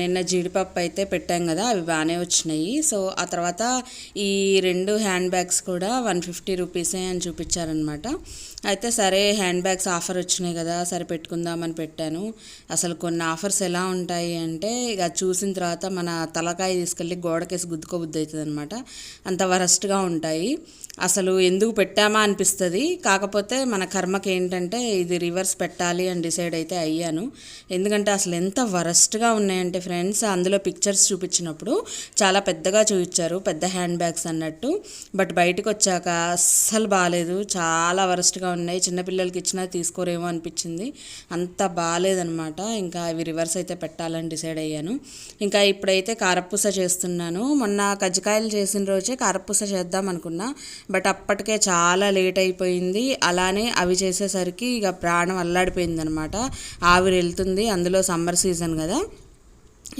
నిన్న జీడిపప్పు అయితే పెట్టాం కదా అవి బాగానే వచ్చినాయి. సో ఆ తర్వాత ఈ రెండు హ్యాండ్ బ్యాగ్స్ కూడా వన్ ఫిఫ్టీ రూపీసే అని చూపించారనమాట. అయితే సరే హ్యాండ్ బ్యాగ్స్ ఆఫర్ వచ్చినాయి కదా సరే పెట్టుకుందామని పెట్టాను. అసలు కొన్ని ఆఫర్స్ ఎలా ఉంటాయి అంటే ఇక చూసిన తర్వాత మన తలకాయ తీసుకెళ్ళి గోడకేసి గుద్దుకోబుద్ది అవుతుంది అనమాట అంత వరస్ట్గా ఉంటాయి. అసలు ఎందుకు పెట్టామా అనిపిస్తుంది. కాకపోతే మన కర్మకి ఏంటంటే ఇది రివర్స్ పెట్టాలి అని డిసైడ్ అయితే అయ్యాను. ఎందుకంటే అసలు ఎంత వరస్ట్గా ఉన్నాయంటే ఫ్రెండ్స్ అందులో పిక్చర్స్ చూపించినప్పుడు చాలా పెద్దగా చూపించారు పెద్ద హ్యాండ్ బ్యాగ్స్ అన్నట్టు. బట్ బయటకు వచ్చాక అస్సలు బాగాలేదు చాలా వరస్ట్గా ఉన్నాయి. చిన్నపిల్లలకి ఇచ్చినా తీసుకోరేమో అనిపించింది. అంత బాగాలేదనమాట ఇంకా అవి రివర్స్ అయితే పెట్టాలని డిసైడ్ అయ్యాను. ఇంకా ఇప్పుడైతే కారపూస చేస్తున్నాను. మొన్న కజ్జికాయలు చేసిన రోజే కారపూస చేద్దాం అనుకున్నా. బట్ అప్పటికే చాలా లేట్ అయిపోయింది. అలానే అవి చేసేసరికి ఇక ప్రాణం అల్లాడిపోయింది అనమాట ఆవిరి వెళ్తుంది. అందులో సమ్మర్ సీజన్ కదా.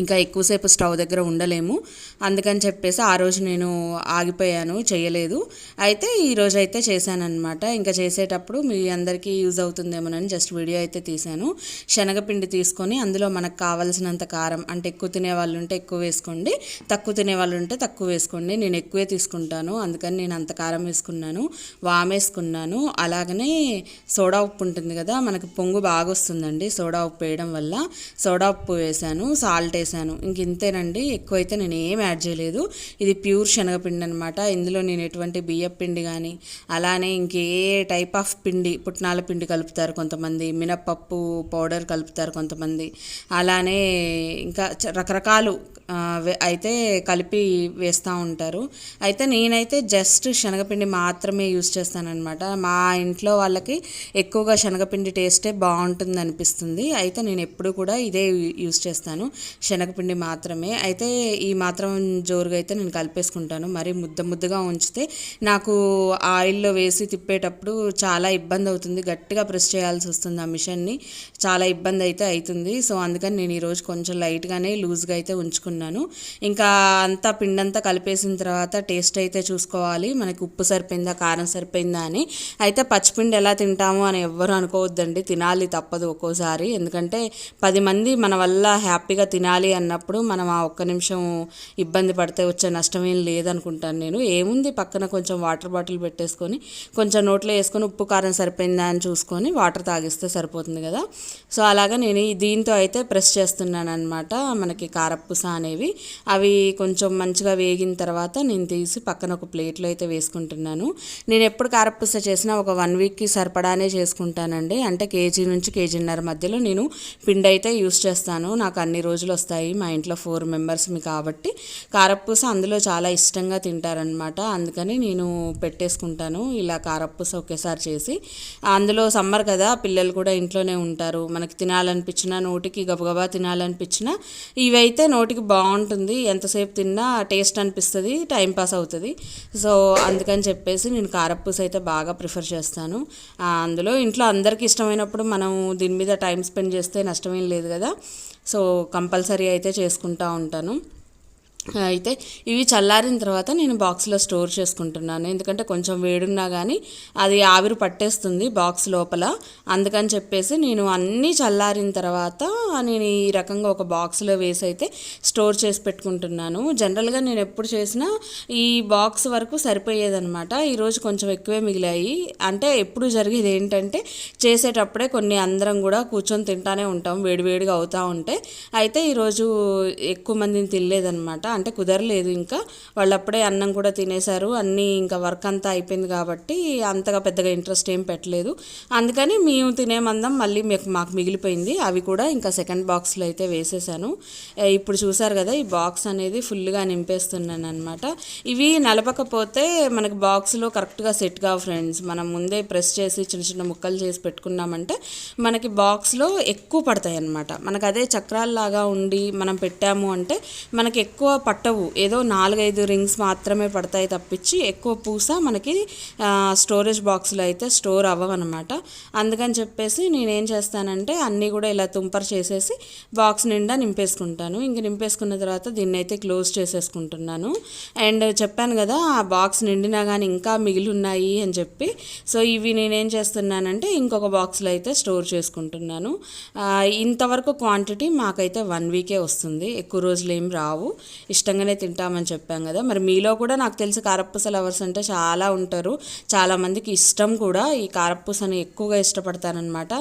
ఇంకా ఎక్కువసేపు స్టవ్ దగ్గర ఉండలేము. అందుకని చెప్పేసి ఆ రోజు నేను ఆగిపోయాను చేయలేదు. అయితే ఈరోజు అయితే చేశానమాట ఇంకా చేసేటప్పుడు మీ అందరికీ యూజ్ అవుతుందేమోనని జస్ట్ వీడియో అయితే తీశాను. శనగపిండి తీసుకొని అందులో మనకు కావాల్సినంత కారం అంటే ఎక్కువ తినే వాళ్ళు ఉంటే ఎక్కువ వేసుకోండి తక్కువ తినే వాళ్ళు ఉంటే తక్కువ వేసుకోండి. నేను ఎక్కువే తీసుకుంటాను అందుకని నేను అంత కారం వేసుకున్నాను వామేసుకున్నాను అలాగనే సోడా ఉప్పు ఉంటుంది కదా మనకు పొంగు బాగా వస్తుందండి సోడా ఉప్పు వేయడం వల్ల. సోడా ఉప్పు వేసాను సాల్ట్ వేసాను. ఇంక ఇంతేనండి ఎక్కువ అయితే నేను ఏం యాడ్ చేయలేదు. ఇది ప్యూర్ శనగపిండి అనమాట ఇందులో నేను ఎటువంటి బియ్యం పిండి కానీ అలానే ఇంకే టైప్ ఆఫ్ పిండి పుట్నాల పిండి కలుపుతారు కొంతమంది మినపప్పు పౌడర్ కలుపుతారు కొంతమంది. అలానే ఇంకా రకరకాలు అయితే కలిపి వేస్తూ ఉంటారు. అయితే నేనైతే జస్ట్ శనగపిండి మాత్రమే యూస్ చేస్తానన్నమాట. మా ఇంట్లో వాళ్ళకి ఎక్కువగా శనగపిండి టేస్టే బాగుంటుంది అనిపిస్తుంది అయితే నేను ఎప్పుడు కూడా ఇదే యూస్ చేస్తాను. శనగపిండి మాత్రమే. అయితే ఈ మాత్రం జోరుగా అయితే నేను కలిపేసుకుంటాను. మరి ముద్ద ముద్దగా ఉంచితే నాకు ఆయిల్లో వేసి తిప్పేటప్పుడు చాలా ఇబ్బంది అవుతుంది గట్టిగా ప్రెస్ చేయాల్సి వస్తుంది ఆ మిషన్ని. చాలా ఇబ్బంది అయితే అవుతుంది సో అందుకని నేను ఈరోజు కొంచెం లైట్గానే లూజ్గా అయితే ఉంచుకున్నాను. ఇంకా అంతా పిండంతా కలిపేసిన తర్వాత టేస్ట్ అయితే చూసుకోవాలి. మనకి ఉప్పు సరిపోయిందా కారం సరిపోయిందా అని. అయితే పచ్చిపిండి ఎలా తింటాము అని ఎవ్వరు అనుకోవద్దండి. తినాలి తప్పదు ఒక్కోసారి. ఎందుకంటే పది మంది మన వల్ల హ్యాపీగా తినాలి అన్నప్పుడు మనం ఆ ఒక్క నిమిషం ఇబ్బంది పడితే వచ్చే నష్టం ఏం లేదనుకుంటాను నేను. ఏముంది? పక్కన కొంచెం వాటర్ బాటిల్ పెట్టేసుకొని కొంచెం నోట్లో వేసుకొని ఉప్పు కారం సరిపోయిందా అని చూసుకొని వాటర్ తాగిస్తే సరిపోతుంది కదా. సో అలాగా నేను దీంతో అయితే ప్రెస్ చేస్తున్నాను అనమాట మనకి కారపూస అనేవి. అవి కొంచెం మంచిగా వేగిన తర్వాత నేను తీసి పక్కన ఒక ప్లేట్లో అయితే వేసుకుంటున్నాను. నేను ఎప్పుడు కారపూస చేసినా ఒక వన్ వీక్కి సరిపడానే చేసుకుంటానండి. అంటే కేజీ నుంచి కేజీన్నర మధ్యలో నేను పిండి అయితే యూస్ చేస్తాను. నాకు అన్ని రోజులు వస్తాయి మా ఇంట్లో ఫోర్ మెంబర్స్మి కాబట్టి. కారపూస అందులో చాలా ఇష్టంగా తింటారనమాట అందుకని నేను పెట్టేసుకుంటాను. ఇలా కారపూస ఒకేసారి చేసి. అందులో సమ్మర్ కదా పిల్లలు కూడా ఇంట్లోనే ఉంటారు. మనకి తినాలనిపించినా నోటికి గబగబా తినాలనిపించినా ఇవైతే నోటికి బాగుంటుంది. ఎంతసేపు తిన్నా టేస్ట్ అనిపిస్తుంది టైం పాస్ అవుతుంది. సో అందుకని చెప్పేసి నేను కారపూస అయితే బాగా ప్రిఫర్ చేస్తాను. అందులో ఇంట్లో అందరికీ ఇష్టమైనప్పుడు మనం దీని మీద టైం స్పెండ్ చేస్తే నష్టమేం లేదు కదా. సో కంపల్సరీ అయితే చేసుకుంటా ఉంటాను. అయితే ఇవి చల్లారిన తర్వాత నేను బాక్స్లో స్టోర్ చేసుకుంటున్నాను. ఎందుకంటే కొంచెం వేడున్నా కానీ అది ఆవిరి పట్టేస్తుంది బాక్స్ లోపల. అందుకని చెప్పేసి నేను అన్నీ చల్లారిన తర్వాత నేను ఈ రకంగా ఒక బాక్స్లో వేసి అయితే స్టోర్ చేసి పెట్టుకుంటున్నాను. జనరల్గా నేను ఎప్పుడు చేసినా ఈ బాక్స్ వరకు సరిపోయేదనమాట ఈరోజు కొంచెం ఎక్కువే మిగిలాయి. అంటే ఎప్పుడు జరిగేది ఏంటంటే చేసేటప్పుడే కొన్ని అందరం కూడా కూర్చొని తింటానే ఉంటాం వేడివేడిగా అవుతూ ఉంటే. అయితే ఈరోజు ఎక్కువ మందిని తినలేదనమాట అంటే కుదరలేదు ఇంకా. వాళ్ళు అప్పుడే అన్నం కూడా తినేశారు. అన్నీ ఇంకా వర్క్ అంతా అయిపోయింది కాబట్టి అంతగా పెద్దగా ఇంట్రెస్ట్ ఏం పెట్టలేదు. అందుకని మేము తినే మందం మళ్ళీ మీకు మాకు మిగిలిపోయింది. అవి కూడా ఇంకా సెకండ్ బాక్స్లో అయితే వేసేసాను. ఇప్పుడు చూసారు కదా ఈ బాక్స్ అనేది ఫుల్గా నింపేస్తున్నాను అనమాట ఇవి నలపకపోతే మనకి బాక్స్లో కరెక్ట్గా సెట్ కావు ఫ్రెండ్స్. మనం ముందే ప్రెస్ చేసి చిన్న చిన్న ముక్కలు చేసి పెట్టుకున్నామంటే మనకి బాక్స్లో ఎక్కువ పడతాయి అన్నమాట మనకు అదే చక్రాల్లాగా ఉండి మనం పెట్టాము అంటే మనకి ఎక్కువ పట్టవు. ఏదో నాలుగైదు రింగ్స్ మాత్రమే పడతాయి తప్పించి ఎక్కువ పూస మనకి స్టోరేజ్ బాక్స్లో అయితే స్టోర్ అవ్వవన్నమాట. అందుకని చెప్పేసి నేనేం చేస్తానంటే అన్నీ కూడా ఇలా తుంపర్ చేసేసి బాక్స్ నిండా నింపేసుకుంటాను. ఇంక నింపేసుకున్న తర్వాత దీన్ని అయితే క్లోజ్ చేసేసుకుంటున్నాను. అండ్ చెప్పాను కదా ఆ బాక్స్ నిండినా కానీ ఇంకా మిగిలి ఉన్నాయి అని చెప్పి. సో ఇవి నేనేం చేస్తున్నానంటే ఇంకొక బాక్స్లో అయితే స్టోర్ చేసుకుంటున్నాను. ఇంతవరకు క్వాంటిటీ మాకైతే వన్ వీకే వస్తుంది. ఎక్కువ రోజులు ఏం రావు. ఇష్టంగానే తింటామని చెప్పాం కదా. మరి మీలో కూడా నాకు తెలిసి కారపూస లవర్స్ అంటే చాలా ఉంటారు. చాలామందికి ఇష్టం కూడా ఈ కారపూసని ఎక్కువగా ఇష్టపడతారనమాట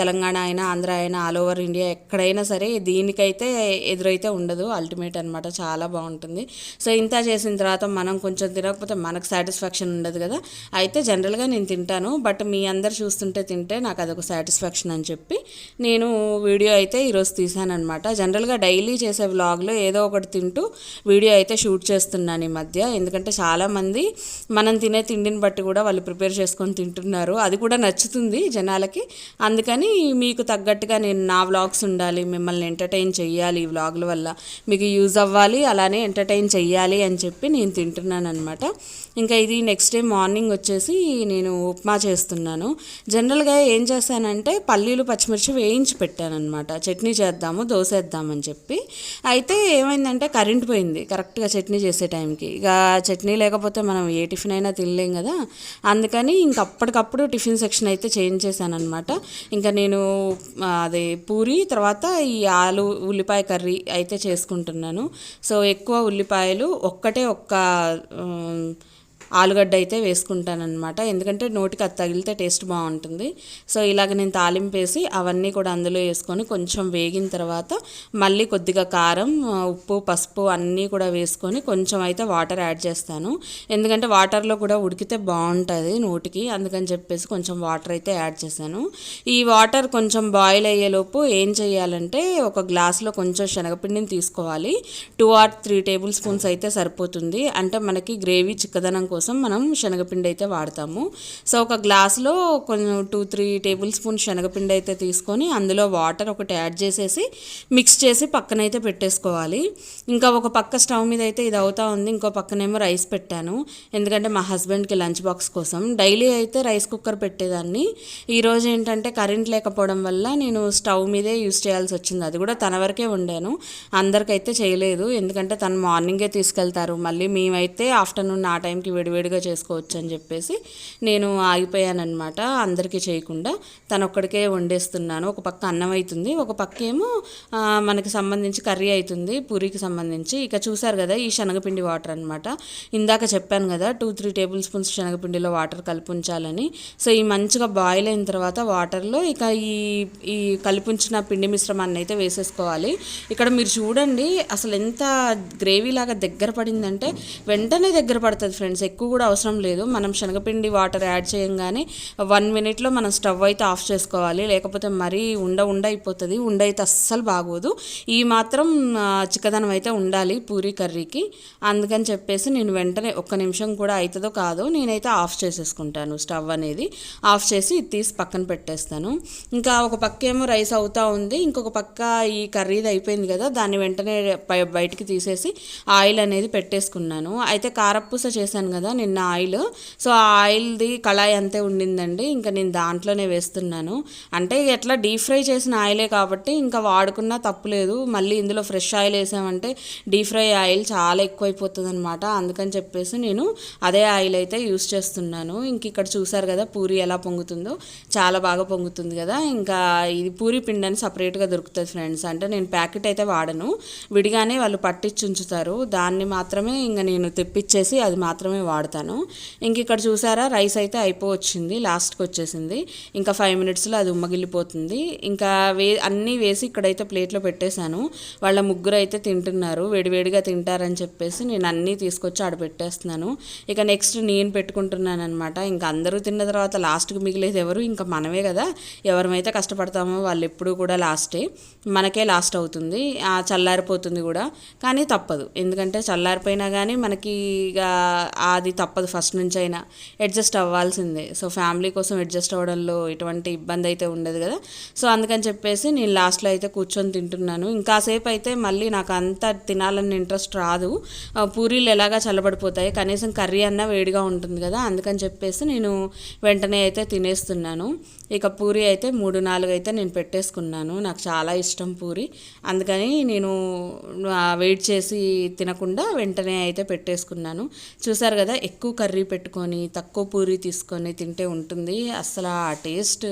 తెలంగాణ అయినా ఆంధ్ర అయినా ఆల్ ఓవర్ ఇండియా ఎక్కడైనా సరే దీనికైతే ఎదురైతే ఉండదు. అల్టిమేట్ అనమాట చాలా బాగుంటుంది. సో ఇంత చేసిన తర్వాత మనం కొంచెం తినకపోతే మనకు సాటిస్ఫాక్షన్ ఉండదు కదా. అయితే జనరల్గా నేను తింటాను. బట్ మీ అందరు చూస్తుంటే తింటే నాకు అదొక సాటిస్ఫాక్షన్ అని చెప్పి నేను వీడియో అయితే ఈరోజు తీసానమాట జనరల్గా డైలీ చేసే వ్లాగ్లో ఏదో ఒకటి తింటూ వీడియో అయితే షూట్ చేస్తున్నాను ఈ మధ్య. ఎందుకంటే చాలామంది మనం తినే తిండిని బట్టి కూడా వాళ్ళు ప్రిపేర్ చేసుకొని తింటున్నారు. అది కూడా నచ్చుతుంది జనాలకి. అందుకని మీకు తగ్గట్టుగా నేను నా వ్లాగ్స్ ఉండాలి మిమ్మల్ని ఎంటర్టైన్ చెయ్యాలి ఈ వ్లాగ్ల వల్ల. మీకు యూజ్ అవ్వాలి అలానే ఎంటర్టైన్ చెయ్యాలి అని చెప్పి నేను తింటున్నాను అనమాట ఇంకా ఇది నెక్స్ట్ డే మార్నింగ్ వచ్చేసి నేను ఉప్మా చేస్తున్నాను. జనరల్గా ఏం చేశానంటే పల్లీలు పచ్చిమిర్చి వేయించి పెట్టాను అనమాట చట్నీ చేద్దాము దోశ వేద్దామని చెప్పి. అయితే ఏమైందంటే కరెంట్ పోయింది కరెక్ట్గా చట్నీ చేసే టైంకి. ఇక చట్నీ లేకపోతే మనం ఏ టిఫిన్ అయినా తినలేం కదా. అందుకని ఇంక అప్పటికప్పుడు టిఫిన్ సెక్షన్ అయితే చేంజ్ చేశాను అనమాట ఇంకా నేను అదే పూరి తర్వాత ఈ ఆలు ఉల్లిపాయ కర్రీ అయితే చేసుకుంటున్నాను. సో ఎక్కువ ఉల్లిపాయలు ఒక్కటే ఒక్క ఆలుగడ్డ అయితే వేసుకుంటానమాట ఎందుకంటే నోటికి అది తగిలితే టేస్ట్ బాగుంటుంది. సో ఇలాగ నేను తాలింపు వేసి అవన్నీ కూడా అందులో వేసుకొని కొంచెం వేగిన తర్వాత మళ్ళీ కొద్దిగా కారం ఉప్పు పసుపు అన్నీ కూడా వేసుకొని కొంచెం అయితే వాటర్ యాడ్ చేస్తాను. ఎందుకంటే వాటర్లో కూడా ఉడికితే బాగుంటుంది నోటికి. అందుకని చెప్పేసి కొంచెం వాటర్ అయితే యాడ్ చేశాను. ఈ వాటర్ కొంచెం బాయిల్ అయ్యేలోపు ఏం చేయాలంటే ఒక గ్లాస్లో కొంచెం శనగపిండిని తీసుకోవాలి. Two or three table spoons అయితే సరిపోతుంది. అంటే మనకి గ్రేవీ చిక్కదనం కోసం కోసం మనం శనగపిండి అయితే వాడతాము. సో ఒక గ్లాస్లో కొంచెం టూ త్రీ టేబుల్ స్పూన్ శనగపిండి అయితే తీసుకొని అందులో వాటర్ ఒకటి యాడ్ చేసేసి మిక్స్ చేసి పక్కనైతే పెట్టేసుకోవాలి. ఇంకా ఒక పక్క స్టవ్ మీద అయితే ఇది అవుతా ఉంది. ఇంకో పక్కనేమో రైస్ పెట్టాను. ఎందుకంటే మా హస్బెండ్కి లంచ్ బాక్స్ కోసం. డైలీ అయితే రైస్ కుక్కర్ పెట్టేదాన్ని. ఈరోజు ఏంటంటే కరెంట్ లేకపోవడం వల్ల నేను స్టవ్ మీదే యూస్ చేయాల్సి వచ్చింది. అది కూడా తన వరకే వండాను. అందరికైతే చేయలేదు. ఎందుకంటే తను మార్నింగే తీసుకెళ్తారు. మళ్ళీ మేమైతే ఆఫ్టర్నూన్ ఆ టైంకి విడివిడిగా చేసుకోవచ్చు అని చెప్పేసి నేను ఆగిపోయానమాట అందరికీ చేయకుండా. తనొక్కడికే వండేస్తున్నాను. ఒక పక్క అన్నం అవుతుంది ఒక పక్క ఏమో మనకి సంబంధించి కర్రీ అవుతుంది పూరికి సంబంధించి. ఇక చూసారు కదా ఈ శనగపిండి వాటర్ అనమాట ఇందాక చెప్పాను కదా టూ త్రీ టేబుల్ స్పూన్స్ శనగపిండిలో వాటర్ కలిపి ఉంచాలని సో ఈ మంచిగా బాయిల్ అయిన తర్వాత వాటర్లో ఇక ఈ ఈ కలిపి ఉంచిన పిండి మిశ్రమాన్ని అయితే వేసేసుకోవాలి. ఇక్కడ మీరు చూడండి అసలు ఎంత గ్రేవీ లాగా దగ్గర పడిందంటే వెంటనే దగ్గర పడుతుంది ఫ్రెండ్స్. ఎక్కువ కూడా అవసరం లేదు. మనం శనగపిండి వాటర్ యాడ్ చేయంగానే వన్ మినిట్లో మనం స్టవ్ అయితే ఆఫ్ చేసుకోవాలి. లేకపోతే మరీ ఉండ ఉండ అయిపోతుంది. ఉండ అయితే అస్సలు బాగోదు. ఈ మాత్రం చిక్కదనం అయితే ఉండాలి పూరి కర్రీకి. అందుకని చెప్పేసి నేను వెంటనే ఒక్క నిమిషం కూడా అవుతుందో కాదో నేనైతే ఆఫ్ చేసేసుకుంటాను స్టవ్ అనేది. ఆఫ్ చేసి తీసి పక్కన పెట్టేస్తాను. ఇంకా ఒక పక్క ఏమో రైస్ అవుతూ ఉంది. ఇంకొక పక్క ఈ కర్రీది అయిపోయింది కదా దాన్ని వెంటనే బయటికి తీసేసి ఆయిల్ అనేది పెట్టేసుకున్నాను. అయితే కారపూస చేశాను కదా నిన్న ఆయిల్. సో ఆ ఆయిల్ది కళాయి అంతే ఉండిందండి. ఇంకా నేను దాంట్లోనే వేస్తున్నాను. అంటే ఎట్లా డీప్ ఫ్రై చేసిన ఆయిలే కాబట్టి ఇంకా వాడుకున్నా తప్పులేదు మళ్ళీ ఇందులో ఫ్రెష్ ఆయిల్ వేసామంటే డీప్ ఫ్రై ఆయిల్ చాలా ఎక్కువైపోతుంది అనమాట అందుకని చెప్పేసి నేను అదే ఆయిల్ అయితే యూస్ చేస్తున్నాను. ఇంక ఇక్కడ చూసారు కదా పూరి ఎలా పొంగుతుందో. చాలా బాగా పొంగుతుంది కదా. ఇంకా ఇది పూరి పిండి అని సపరేట్గా దొరుకుతుంది ఫ్రెండ్స్. అంటే నేను ప్యాకెట్ అయితే వాడను. విడిగానే వాళ్ళు పట్టించి ఉంచుతారు. దాన్ని మాత్రమే ఇంకా నేను తెప్పించేసి అది మాత్రమే వాడతాను. ఇంక ఇక్కడ చూసారా రైస్ అయితే అయిపోవచ్చింది లాస్ట్కి వచ్చేసింది. ఇంకా ఫైవ్ మినిట్స్లో అది ఉమ్మగిల్లిపోతుంది. ఇంకా వే అన్నీ వేసి ఇక్కడైతే ప్లేట్లో పెట్టేశాను. వాళ్ళ ముగ్గురు అయితే తింటున్నారు వేడివేడిగా తింటారని చెప్పేసి నేను అన్నీ తీసుకొచ్చి ఆడ పెట్టేస్తున్నాను. ఇక నెక్స్ట్ నేను పెట్టుకుంటున్నాను అనమాట ఇంకా అందరూ తిన్న తర్వాత లాస్ట్కి మిగిలేదు ఎవరు? ఇంకా మనమే కదా. ఎవరమైతే కష్టపడతామో వాళ్ళు ఎప్పుడూ కూడా లాస్టే. మనకే లాస్ట్ అవుతుంది. చల్లారిపోతుంది కూడా. కానీ తప్పదు. ఎందుకంటే చల్లారిపోయినా కానీ మనకి ఇక ఆ అది తప్పదు ఫస్ట్ నుంచి అయినా అడ్జస్ట్ అవ్వాల్సిందే. సో ఫ్యామిలీ కోసం అడ్జస్ట్ అవ్వడంలో ఎటువంటి ఇబ్బంది అయితే ఉండదు కదా. సో అందుకని చెప్పేసి నేను లాస్ట్లో అయితే కూర్చొని తింటున్నాను. ఇంకాసేపు అయితే మళ్ళీ నాకు అంత తినాలని ఇంట్రెస్ట్ రాదు. ఆ, పూరీలు ఎలాగా చల్లబడిపోతాయి? కనీసం కర్రీ అన్నా వేడిగా ఉంటుంది కదా. అందుకని చెప్పేసి నేను వెంటనే అయితే తినేస్తున్నాను. ఇక పూరి అయితే మూడు నాలుగు అయితే నేను పెట్టేసుకున్నాను. నాకు చాలా ఇష్టం పూరి. అందుకని నేను వెయిట్ చేసి తినకుండా వెంటనే అయితే పెట్టేసుకున్నాను. చూసారు కదా ఎక్కువ కర్రీ పెట్టుకొని తక్కువ పూరి తీసుకొని తింటే ఉంటుంది. అసలు ఆ టేస్ట్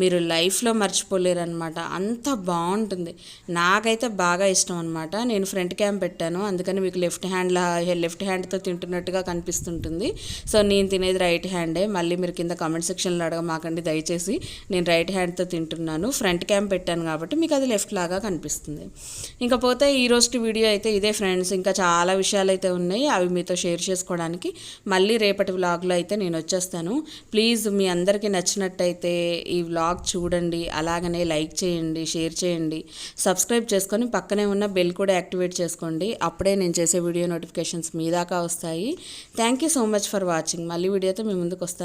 మీరు లైఫ్లో మర్చిపోలేరు అనమాట అంత బాగుంటుంది. నాకైతే బాగా ఇష్టం అనమాట నేను ఫ్రంట్ క్యామ్ పెట్టాను. అందుకని మీకు లెఫ్ట్ హ్యాండ్లా లెఫ్ట్ హ్యాండ్తో తింటున్నట్టుగా కనిపిస్తుంటుంది. సో నేను తినేది రైట్ హ్యాండే. మళ్ళీ మీరు కింద కామెంట్ సెక్షన్లో అడగమాకండి. దయచేసి నేను రైట్ హ్యాండ్తో తింటున్నాను. ఫ్రంట్ క్యామ్ పెట్టాను కాబట్టి మీకు అది లెఫ్ట్ లాగా కనిపిస్తుంది. ఇంకా పోతే ఈ రోజు వీడియో అయితే ఇదే ఫ్రెండ్స్. ఇంకా చాలా విషయాలు అయితే ఉన్నాయి. అవి మీతో షేర్ చేసుకోవడానికి మళ్ళీ రేపటి వ్లాగ్లో అయితే నేను వచ్చేస్తాను. ప్లీజ్ మీ అందరికీ నచ్చినట్టయితే ఈ వ్లాగ్ చూడండి అలాగనే లైక్ చేయండి షేర్ చేయండి. సబ్స్క్రైబ్ చేసుకొని పక్కనే ఉన్న బెల్ కూడా యాక్టివేట్ చేసుకోండి. అప్పుడే నేను చేసే వీడియో నోటిఫికేషన్స్ మీ దాకా వస్తాయి. Thank you so much for watching. మళ్ళీ వీడియోతో మీ ముందుకు వస్తాను